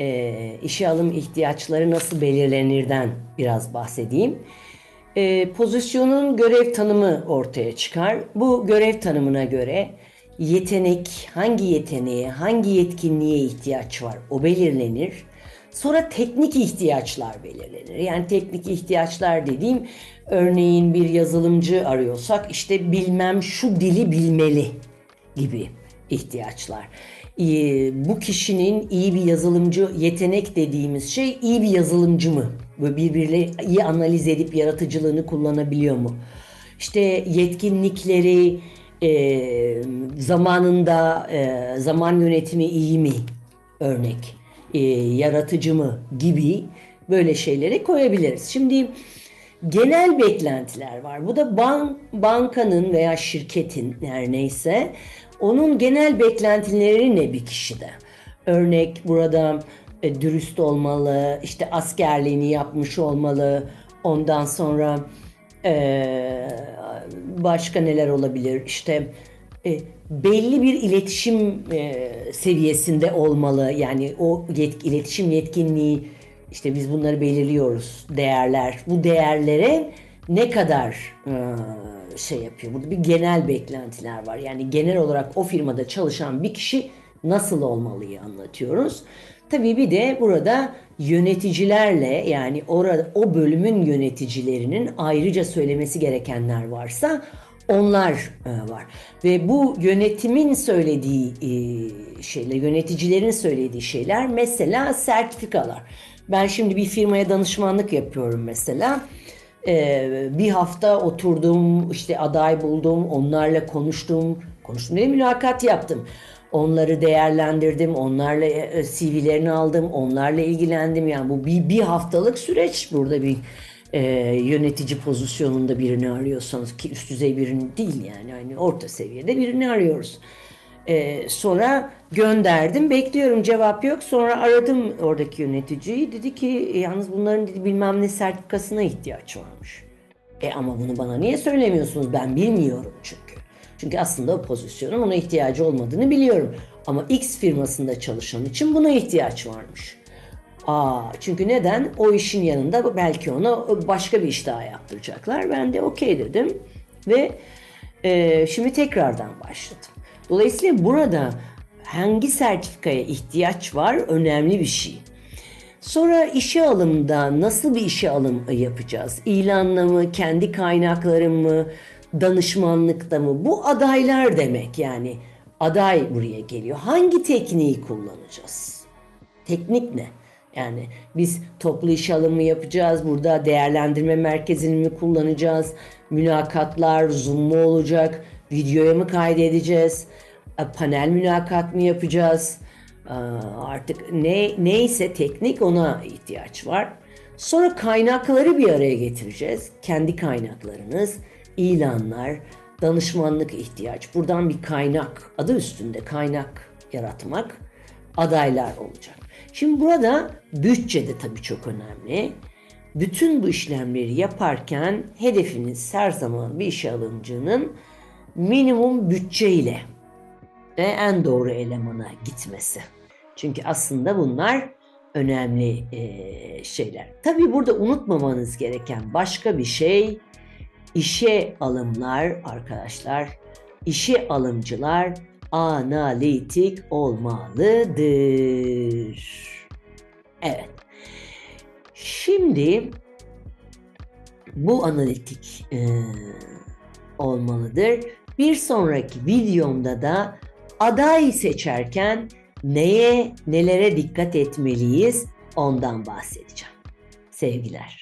e, işe alım ihtiyaçları nasıl belirlenirden biraz bahsedeyim. E, pozisyonun görev tanımı ortaya çıkar. Bu görev tanımına göre yetenek, hangi yeteneğe, hangi yetkinliğe ihtiyaç var o belirlenir. Sonra teknik ihtiyaçlar belirlenir. Yani teknik ihtiyaçlar dediğim örneğin bir yazılımcı arıyorsak işte bilmem şu dili bilmeli gibi ihtiyaçlar. Ee, Bu kişinin iyi bir yazılımcı yetenek dediğimiz şey iyi bir yazılımcı mı? Böyle birbiriyle iyi analiz edip yaratıcılığını kullanabiliyor mu? İşte yetkinlikleri e, zamanında e, zaman yönetimi iyi mi? Örnek e, yaratıcı mı gibi böyle şeyleri koyabiliriz. Şimdi genel beklentiler var. Bu da ban, bankanın veya şirketin her neyse onun genel beklentileri ne bir kişide? Örnek burada e, dürüst olmalı, işte askerliğini yapmış olmalı, ondan sonra e, başka neler olabilir? İşte e, belli bir iletişim e, seviyesinde olmalı. Yani o yet, iletişim yetkinliği işte biz bunları belirliyoruz. Değerler. Bu değerlere ne kadar e, şey yapıyor? Burada bir genel beklentiler var. Yani genel olarak o firmada çalışan bir kişi nasıl olmalıyı anlatıyoruz. Tabii bir de burada yöneticilerle yani orada o bölümün yöneticilerinin ayrıca söylemesi gerekenler varsa onlar e, var. Ve bu yönetimin söylediği e, şeyler, yöneticilerin söylediği şeyler mesela sertifikalar. Ben şimdi bir firmaya danışmanlık yapıyorum mesela. Ee, bir hafta oturdum, işte aday buldum, onlarla konuştum. Konuştum değil, mülakat yaptım. Onları değerlendirdim, onlarla e, CV'lerini aldım, onlarla ilgilendim. Yani bu bir, bir haftalık süreç burada bir e, yönetici pozisyonunda birini arıyorsanız ki üst düzey birini değil yani hani orta seviyede birini arıyoruz. E, sonra gönderdim bekliyorum cevap yok sonra aradım oradaki yöneticiyi dedi ki "E, yalnız bunların dedi, bilmem ne sertifikasına ihtiyaç varmış. E ama bunu bana niye söylemiyorsunuz ben bilmiyorum çünkü. Çünkü aslında o pozisyonun ona ihtiyacı olmadığını biliyorum. Ama X firmasında çalışan için buna ihtiyaç varmış. Aa, çünkü neden? O işin yanında belki ona başka bir iş daha yaptıracaklar. Ben de okey dedim ve e, şimdi tekrardan başladım. Dolayısıyla burada hangi sertifikaya ihtiyaç var önemli bir şey. Sonra işe alımda nasıl bir işe alım yapacağız? İlanla mı, kendi kaynaklarım mı, danışmanlıkta mı? Bu adaylar demek yani. Aday buraya geliyor. Hangi tekniği kullanacağız? Teknik ne? Yani biz toplu iş alımı yapacağız. Burada değerlendirme merkezini mi kullanacağız? Mülakatlar Zoom mu olacak? Videoya mı kaydedeceğiz? Panel mülakat mı yapacağız? Artık ne neyse teknik ona ihtiyaç var. Sonra kaynakları bir araya getireceğiz. Kendi kaynaklarınız, ilanlar, danışmanlık ihtiyaç. Buradan bir kaynak, adı üstünde kaynak yaratmak adaylar olacak. Şimdi burada bütçe de tabii çok önemli. Bütün bu işlemleri yaparken hedefiniz her zaman bir işe alımcının minimum bütçeyle ve en doğru elemana gitmesi. Çünkü aslında bunlar önemli eee, şeyler. Tabii burada unutmamanız gereken başka bir şey işe alımlar arkadaşlar. İşe alımcılar analitik olmalıdır. Evet. Şimdi bu analitik eee, olmalıdır. Bir sonraki videomda da aday seçerken neye, nelere dikkat etmeliyiz ondan bahsedeceğim. Sevgiler.